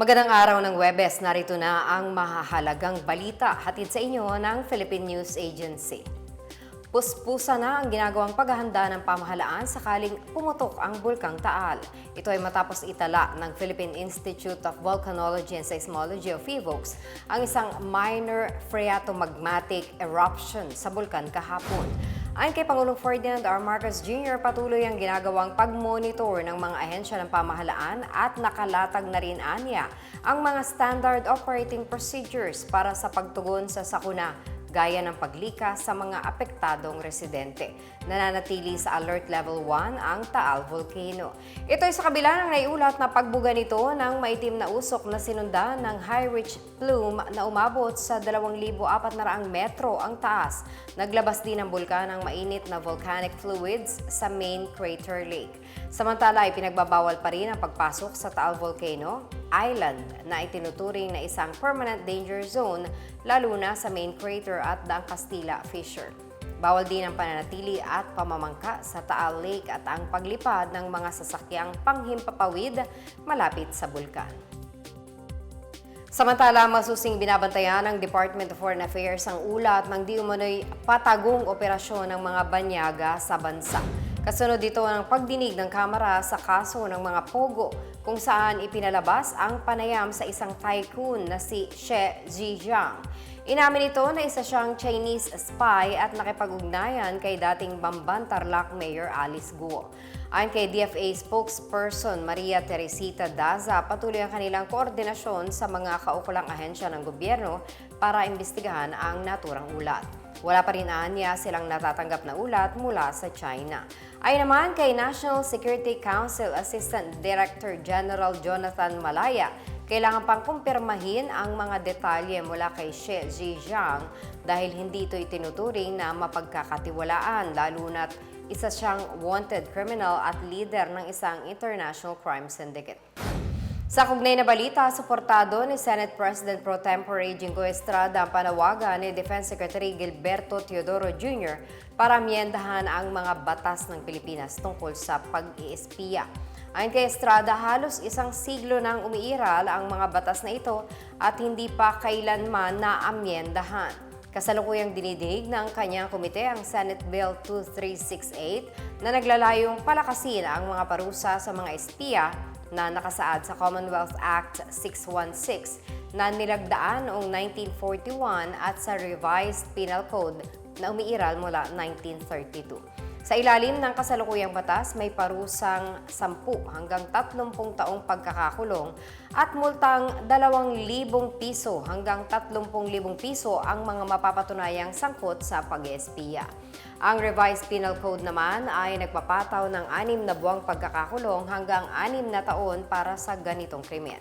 Magandang araw ng Webes. Narito na ang mahahalagang balita hatid sa inyo ng Philippine News Agency. Puspusa na ang ginagawang paghahanda ng pamahalaan sakaling pumutok ang Bulkang Taal. Ito ay matapos itala ng Philippine Institute of Volcanology and Seismology of PHIVOLCS ang isang minor phreatomagmatic eruption sa bulkan kahapon. Ayon kay Pangulong Ferdinand R. Marcos Jr., patuloy ang ginagawang pag-monitor ng mga ahensya ng pamahalaan at nakalatag na rin anya ang mga standard operating procedures para sa pagtugon sa sakuna gaya ng paglikas sa mga apektadong residente. Nananatili sa Alert Level 1 ang Taal Volcano. Ito ay sa kabila ng naiulat na pagbuga nito ng maitim na usok na sinundan ng high-rich plume na umabot sa 2,400 metro ang taas. Naglabas din ng bulkan ng mainit na volcanic fluids sa main crater lake. Samantala ay pinagbabawal pa rin ang pagpasok sa Taal Volcano Island na itinuturing na isang permanent danger zone lalo na sa main crater at Daang Castilla Fissure. Bawal din ang pananatili at pamamangka sa Taal Lake at ang paglipad ng mga sasakyang panghimpapawid malapit sa bulkan. Samantala, masusing binabantayan ng Department of Foreign Affairs ang ulat ng di umano'y patagong operasyon ng mga banyaga sa bansa. Kasunod dito ang pagdinig ng Kamara sa kaso ng mga pogo kung saan ipinalabas ang panayam sa isang tycoon na si She Zhejiang. Inamin ito na isa siyang Chinese spy at nakipag-ugnayan kay dating Bamban Tarlac Mayor Alice Guo. Ayon kay DFA spokesperson Maria Teresita Daza, patuloy ang kanilang koordinasyon sa mga kaukulang ahensya ng gobyerno para imbestigahan ang naturang ulat. Wala pa rin anya silang natatanggap na ulat mula sa China. Ay naman kay National Security Council Assistant Director General Jonathan Malaya, kailangan pang kumpirmahin ang mga detalye mula kay Xi Zhejiang dahil hindi ito itinuturing na mapagkakatiwalaan lalo na't isa siyang wanted criminal at leader ng isang international crime syndicate. Sa kugnay na balita, suportado ni Senate President Pro Tempore Jingo Estrada ang panawagan ni Defense Secretary Gilberto Teodoro Jr. para amyendahan ang mga batas ng Pilipinas tungkol sa pag-iispiya. Ayon kay Estrada, halos isang siglo nang umiiral ang mga batas na ito at hindi pa kailanman na-amyendahan. Kasalukuyang dinidinig ng kanyang komite ang Senate Bill 2368 na naglalayong palakasin ang mga parusa sa mga espiya na nakasaad sa Commonwealth Act 616 na nilagdaan noong 1941 at sa Revised Penal Code na umiiral mula 1932. Sa ilalim ng kasalukuyang batas, may parusang 10 hanggang 30 taong pagkakakulong at multang 2,000 piso hanggang 30,000 piso ang mga mapapatunayang sangkot sa pag-espiya. Ang revised penal code naman ay nagpapataw ng 6 na buwang pagkakakulong hanggang 6 na taon para sa ganitong krimen.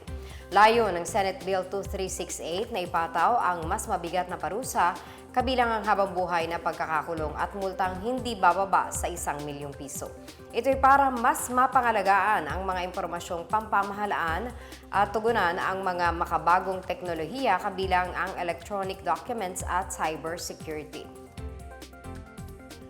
Layo ng Senate Bill 2368 na ipataw ang mas mabigat na parusa kabilang ang habang buhay na pagkakakulong at multang hindi bababa sa isang milyong piso. Ito'y para mas mapangalagaan ang mga impormasyong pampamahalaan at tugunan ang mga makabagong teknolohiya kabilang ang electronic documents at cybersecurity.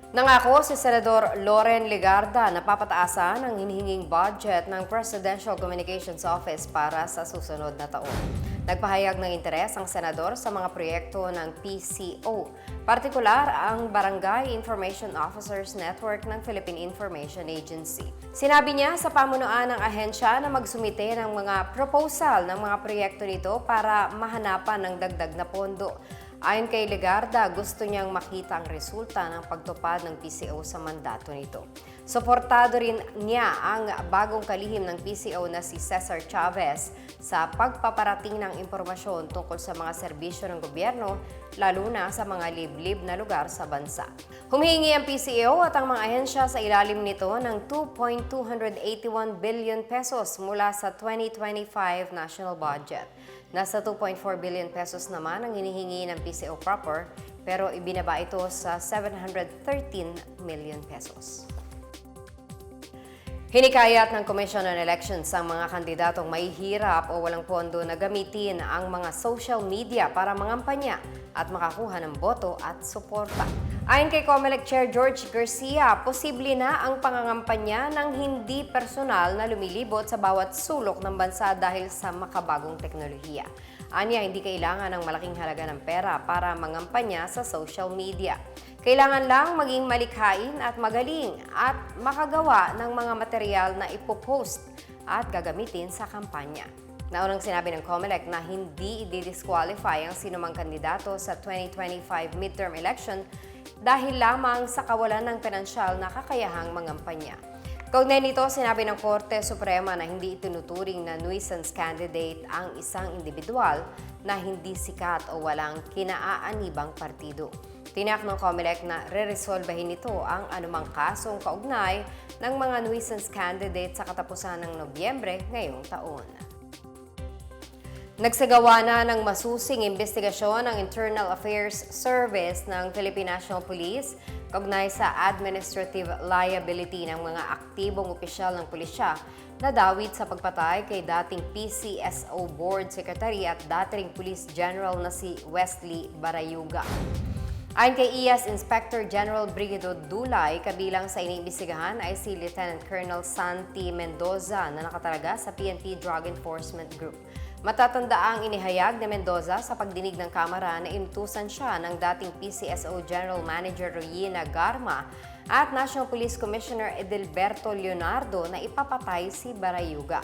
Nangako si Senador Loren Legarda na papataasan ang hinihinging budget ng Presidential Communications Office para sa susunod na taon. Nagpahayag ng interes ang senador sa mga proyekto ng PCO, partikular ang Barangay Information Officers Network ng Philippine Information Agency. Sinabi niya sa pamunuan ng ahensya na magsumite ng mga proposal ng mga proyekto nito para mahanapan ng dagdag na pondo. Ayon kay Legarda, gusto niyang makita ang resulta ng pagtupad ng PCO sa mandato nito. Suportado rin niya ang bagong kalihim ng PCO na si Cesar Chavez sa pagpaparating ng impormasyon tungkol sa mga serbisyo ng gobyerno, lalo na sa mga liblib na lugar sa bansa. Humihingi ang PCO at ang mga ahensya sa ilalim nito ng 2.281 billion pesos mula sa 2025 national budget. Nasa 2.4 billion pesos naman ang hinihingi ng PCO proper pero ibinaba ito sa 713 million pesos. Hinikayat ng Commission on Elections ang mga kandidatong may hirap o walang pondo na gamitin ang mga social media para mangampanya at makakuha ng boto at suporta. Ayon kay COMELEC Chair George Garcia, posible na ang pangangampanya ng hindi personal na lumilibot sa bawat sulok ng bansa dahil sa makabagong teknolohiya. Anya, hindi kailangan ng malaking halaga ng pera para mangampanya sa social media. Kailangan lang maging malikhain at magaling at makagawa ng mga material na ipopost at gagamitin sa kampanya. Naunang sinabi ng COMELEC na hindi i-disqualify ang sinumang kandidato sa 2025 midterm election dahil lamang sa kawalan ng pinansyal na kakayahang mangampanya. Kaugnay nito, sinabi ng Korte Suprema na hindi itinuturing na nuisance candidate ang isang individual na hindi sikat o walang kinaaanibang partido. Tinak ng COMELEC na re-resolbahin nito ang anumang kasong kaugnay ng mga nuisance candidate sa katapusan ng Nobyembre ngayong taon. Nagsagawa na ng masusing investigasyon ng Internal Affairs Service ng Philippine National Police kaugnay sa administrative liability ng mga aktibong opisyal ng pulisya na dawit sa pagpatay kay dating PCSO Board Secretary at dating Police General na si Wesley Barayuga. Ayon kay IAS Inspector General Brigido Dulay, kabilang sa iniimbestigahan ay si Lieutenant Colonel Santi Mendoza na nakatalaga sa PNP Drug Enforcement Group. Matatanda ang inihayag ni Mendoza sa pagdinig ng Kamara na inutusan siya ng dating PCSO General Manager Royina Garma at National Police Commissioner Edelberto Leonardo na ipapatay si Barayuga.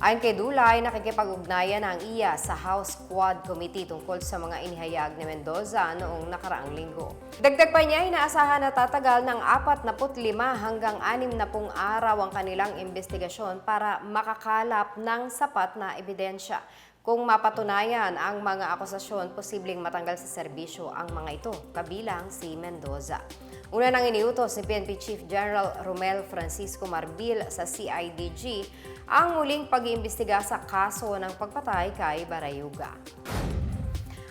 Ayon kay Dulay, nakikipag-ugnayan ang iya sa House Quad Committee tungkol sa mga inihayag ni Mendoza noong nakaraang linggo. Dagdag pa niya, inaasahan na tatagal ng 45 hanggang 60 araw ang kanilang investigasyon para makakalap ng sapat na ebidensya. Kung mapatunayan ang mga akusasyon, posibleng matanggal sa serbisyo ang mga ito, kabilang si Mendoza. Una nang iniutos ni PNP Chief General Romel Francisco Marbil sa CIDG ang muling pag-iimbestiga sa kaso ng pagpatay kay Barayuga.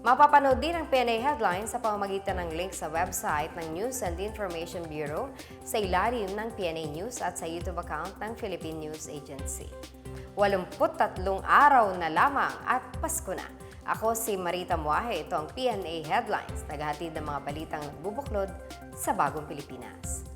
Mapapanood din ang PNA Headlines sa pamamagitan ng link sa website ng News and Information Bureau sa ilalim ng PNA News at sa YouTube account ng Philippine News Agency. 83 araw na lamang at Pasko na. Ako si Marita Muahe, ito ang PNA Headlines, naghahatid ng mga balitang bubuklod sa bagong Pilipinas.